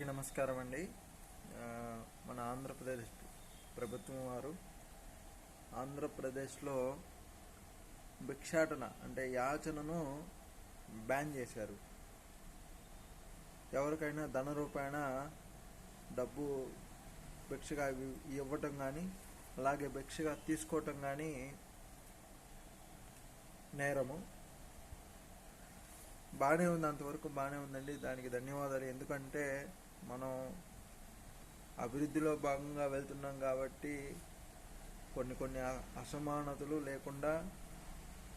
నమస్కారం అండి. మన ఆంధ్రప్రదేశ్ ప్రభుత్వం వారు ఆంధ్రప్రదేశ్లో భిక్షాటన అంటే యాచనను బ్యాన్ చేశారు. ఎవరికైనా ధన రూపాయన డబ్బు భిక్షగా ఇవ్వటం కానీ అలాగే భిక్షగా తీసుకోవటం కానీ నేరము. బాగానే ఉంది అంతవరకు బాగానే ఉందండి. దానికి ధన్యవాదాలు. ఎందుకంటే మనం అభివృద్ధిలో భాగంగా వెళ్తున్నాం కాబట్టి కొన్ని కొన్ని అసమానతలు లేకుండా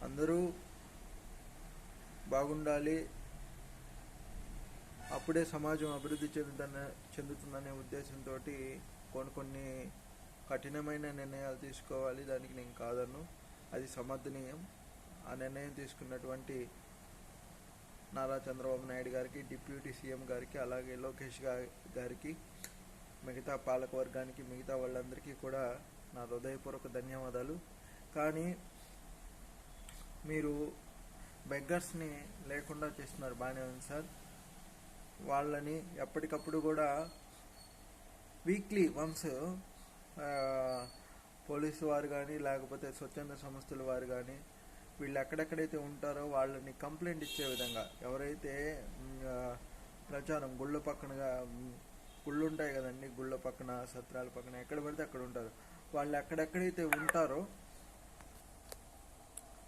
అందరూ బాగుండాలి. అప్పుడే సమాజం అభివృద్ధి చెందుతున్న చెందుతుందనే ఉద్దేశంతో కొన్ని కొన్ని కఠినమైన నిర్ణయాలు తీసుకోవాలి. దానికి నేను కాదను అది సమర్థనీయం. ఆ నిర్ణయం తీసుకున్నటువంటి నారా చంద్రబాబు నాయుడు గారికి డిప్యూటీ సీఎం గారికి అలాగే లోకేష్ గారికి మిగతా పాలక వర్గానికి మిగతా వాళ్ళందరికీ కూడా నా హృదయపూర్వక ధన్యవాదాలు. కానీ మీరు బెగ్గర్స్ని లేకుండా చేస్తున్నారు బాగానే ఉంది సార్. వాళ్ళని ఎప్పటికప్పుడు కూడా వీక్లీ వన్స్ పోలీసు వారు కానీ లేకపోతే స్వచ్ఛంద సంస్థల వారు కానీ వీళ్ళు ఎక్కడెక్కడైతే ఉంటారో వాళ్ళని కంప్లైంట్ ఇచ్చే విధంగా ఎవరైతే ప్రచారం గుళ్ళ పక్కనగా గుళ్ళు ఉంటాయి కదండి గుళ్ళ పక్కన సత్రాల పక్కన ఎక్కడ పడితే అక్కడ ఉంటారు. వాళ్ళు ఎక్కడెక్కడైతే ఉంటారో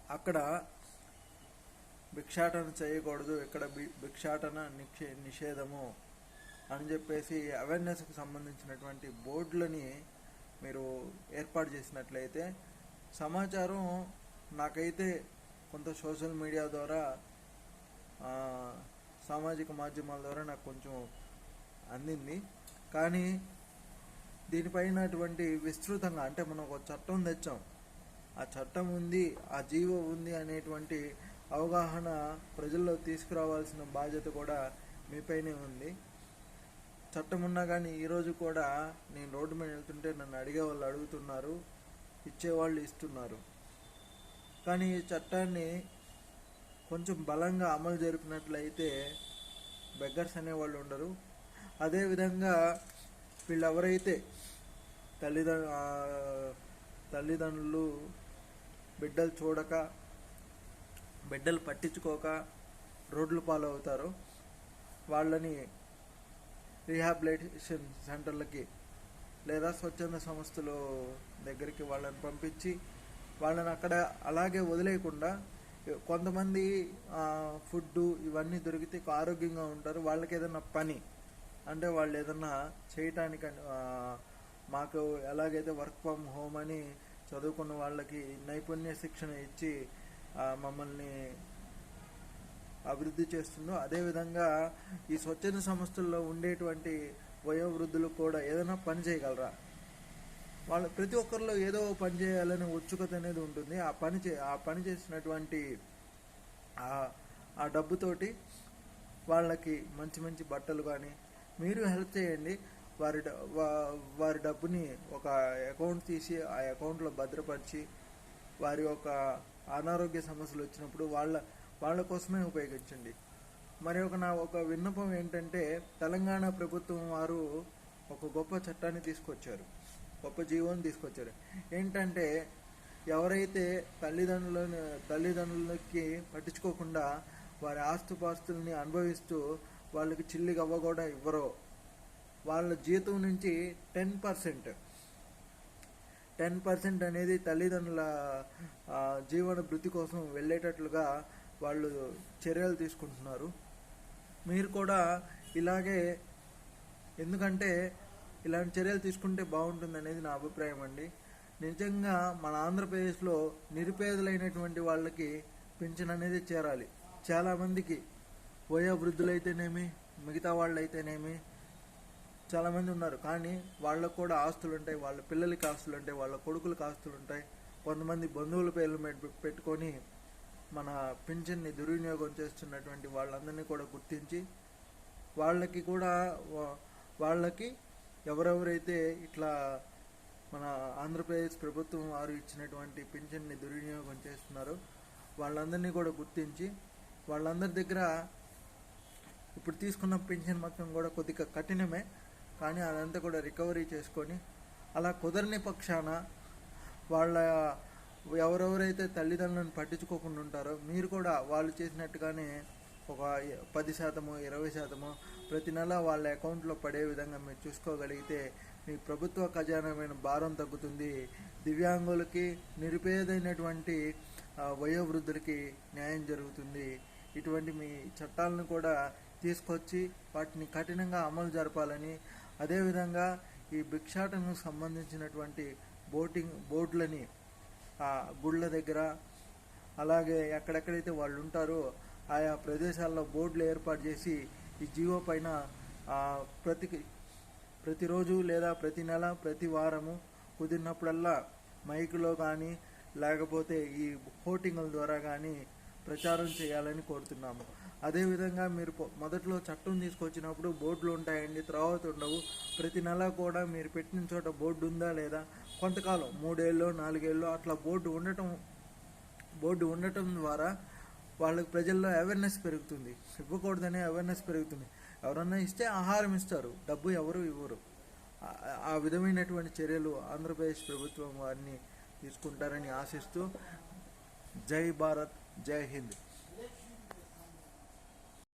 అక్కడ భిక్షాటన చేయకూడదు ఇక్కడ భిక్షాటన నిక్షే నిషేధము అని చెప్పేసి అవేర్నెస్కి సంబంధించినటువంటి బోర్డులని మీరు ఏర్పాటు చేసినట్లయితే సమాచారం నాకైతే కొంత సోషల్ మీడియా ద్వారా సామాజిక మాధ్యమాల ద్వారా నాకు కొంచెం అందింది. కానీ దీనిపైనటువంటి విస్తృతంగా అంటే మనం ఒక చట్టం తెచ్చాం. ఆ చట్టం ఉంది ఆ జీవో ఉంది అనేటువంటి అవగాహన ప్రజల్లో తీసుకురావాల్సిన బాధ్యత కూడా మీపైనే ఉంది. చట్టం ఉన్నా కానీ ఈరోజు కూడా నేను రోడ్డు మీద వెళ్తుంటే నన్ను అడిగే వాళ్ళు అడుగుతున్నారు ఇచ్చేవాళ్ళు ఇస్తున్నారు. కానీ ఈ చట్టాన్ని కొంచెం బలంగా అమలు జరిపినట్లయితే బెగ్గర్స్ అనేవాళ్ళు ఉండరు. అదేవిధంగా వీళ్ళు ఎవరైతే తల్లిదండ్రు తల్లిదండ్రులు బిడ్డలు చూడక బిడ్డలు పట్టించుకోక రోడ్లు పాలవుతారో వాళ్ళని రీహాబిలిటేషన్ సెంటర్లకి లేదా స్వచ్ఛంద సంస్థలు దగ్గరికి వాళ్ళని పంపించి వాళ్ళని అక్కడ అలాగే వదిలేయకుండా కొంతమంది ఫుడ్ ఇవన్నీ దొరికితే ఆరోగ్యంగా ఉంటారు. వాళ్ళకి ఏదైనా పని అంటే వాళ్ళు ఏదన్నా చేయటానికి మాకు ఎలాగైతే వర్క్ ఫ్రమ్ హోమ్ అని చదువుకున్న వాళ్ళకి నైపుణ్య శిక్షణ ఇచ్చి మమ్మల్ని అభివృద్ధి చేస్తుందో అదేవిధంగా ఈ స్వచ్ఛంద సంస్థల్లో ఉండేటువంటి వయోవృద్ధులు కూడా ఏదైనా పని చేయగలరా? వాళ్ళు ప్రతి ఒక్కరిలో ఏదో పని చేయాలని ఉత్సుకత అనేది ఉంటుంది. ఆ పని చే ఆ పని చేసినటువంటి ఆ- డబ్బుతోటి వాళ్ళకి మంచి మంచి బట్టలు కానీ మీరు హెల్ప్ చేయండి. వారి వారి డబ్బుని ఒక అకౌంట్ తీసి ఆ అకౌంట్లో భద్రపరిచి వారి యొక్క అనారోగ్య సమస్యలు వచ్చినప్పుడు వాళ్ళ వాళ్ళ కోసమే ఉపయోగించండి. మరి ఒక నా ఒక విన్నపం ఏంటంటే తెలంగాణ ప్రభుత్వం వారు ఒక గొప్ప చట్టాన్ని తీసుకొచ్చారు. గొప్ప జీవోని తీసుకొచ్చారు. ఏంటంటే ఎవరైతే తల్లిదండ్రులను తల్లిదండ్రులకి పట్టించుకోకుండా వారి ఆస్తుపాస్తుల్ని అనుభవిస్తూ వాళ్ళకి చిల్లి గవ్వ కూడా ఇవ్వరో వాళ్ళ జీతం నుంచి టెన్ పర్సెంట్ టెన్ పర్సెంట్ అనేది తల్లిదండ్రుల జీవన భృతి కోసం వెళ్ళేటట్లుగా వాళ్ళు చర్యలు తీసుకుంటున్నారు. మీరు కూడా ఇలాగే ఎందుకంటే ఇలాంటి చర్యలు తీసుకుంటే బాగుంటుంది అనేది నా అభిప్రాయం అండి. నిజంగా మన ఆంధ్రప్రదేశ్లో నిరుపేదలైనటువంటి వాళ్ళకి పింఛన్ అనేది చేరాలి. చాలామందికి వయోవృద్ధులైతేనేమి మిగతా వాళ్ళైతేనేమి చాలామంది ఉన్నారు. కానీ వాళ్ళకు కూడా ఆస్తులు ఉంటాయి వాళ్ళ పిల్లలకి ఆస్తులు ఉంటాయి వాళ్ళ కొడుకులకి ఆస్తులు ఉంటాయి కొంతమంది బంధువుల పేర్లు పెట్టుకొని మన పింఛన్ని దుర్వినియోగం చేస్తున్నటువంటి వాళ్ళందరినీ కూడా గుర్తించి వాళ్ళకి కూడా వా- వాళ్ళకి ఎవరెవరైతే ఇట్లా మన ఆంధ్రప్రదేశ్ ప్రభుత్వం వారు ఇచ్చినటువంటి పింఛన్ని దుర్వినియోగం చేస్తున్నారో వాళ్ళందరినీ కూడా గుర్తించి వాళ్ళందరి దగ్గర ఇప్పుడు తీసుకున్న పెన్షన్ మొత్తం కూడా కొద్దిగా కఠినమే కానీ అదంతా కూడా రికవరీ చేసుకొని అలా కుదరని పక్షాన వాళ్ళ ఎవరెవరైతే తల్లిదండ్రులను పట్టించుకోకుండా ఉంటారో మీరు కూడా వాళ్ళు చేసినట్టుగానే ఒక పది శాతము ఇరవై శాతము ప్రతి నెల వాళ్ళ అకౌంట్లో పడే విధంగా మీరు చూసుకోగలిగితే మీ ప్రభుత్వ ఖజానామైన భారం తగ్గుతుంది. దివ్యాంగులకి నిరుపేదైనటువంటి వయోవృద్ధులకి న్యాయం జరుగుతుంది. ఇటువంటి మీ చట్టాలను కూడా తీసుకొచ్చి వాటిని కఠినంగా అమలు జరపాలని అదేవిధంగా ఈ భిక్షాటనకు సంబంధించినటువంటి బోటింగ్ బోర్డులని ఆ గుళ్ళ దగ్గర అలాగే ఎక్కడెక్కడైతే వాళ్ళు ఉంటారో ఆయా ప్రదేశాల్లో బోర్డులు ఏర్పాటు చేసి ఈ జీవో పైన ప్రతి ప్రతిరోజు లేదా ప్రతి నెల ప్రతి వారము కుదిరినప్పుడల్లా మైకులో కానీ లేకపోతే ఈ హోటింగుల ద్వారా కానీ ప్రచారం చేయాలని కోరుతున్నాము. అదేవిధంగా మీరు పొ- మొదట్లో చట్టం తీసుకొచ్చినప్పుడు బోర్డులు ఉంటాయండి తర్వాత ఉండవు. ప్రతి నెల కూడా మీరు పెట్టిన చోట బోర్డు ఉందా లేదా? కొంతకాలం మూడేళ్ళు నాలుగేళ్ళు అట్లా బోర్డు ఉండటం బోర్డు ఉండటం ద్వారా వాళ్ళకి ప్రజల్లో అవేర్నెస్ పెరుగుతుంది. ఇవ్వకూడదనే అవేర్నెస్ పెరుగుతుంది. ఎవరన్నా ఇస్తే ఆహారం ఇస్తారు. డబ్బు ఎవరు ఇవ్వరు. ఆ- ఆ విధమైనటువంటి చర్యలు ఆంధ్రప్రదేశ్ ప్రభుత్వం వారిని తీసుకుంటారని ఆశిస్తూ జై భారత్ జై హింద్.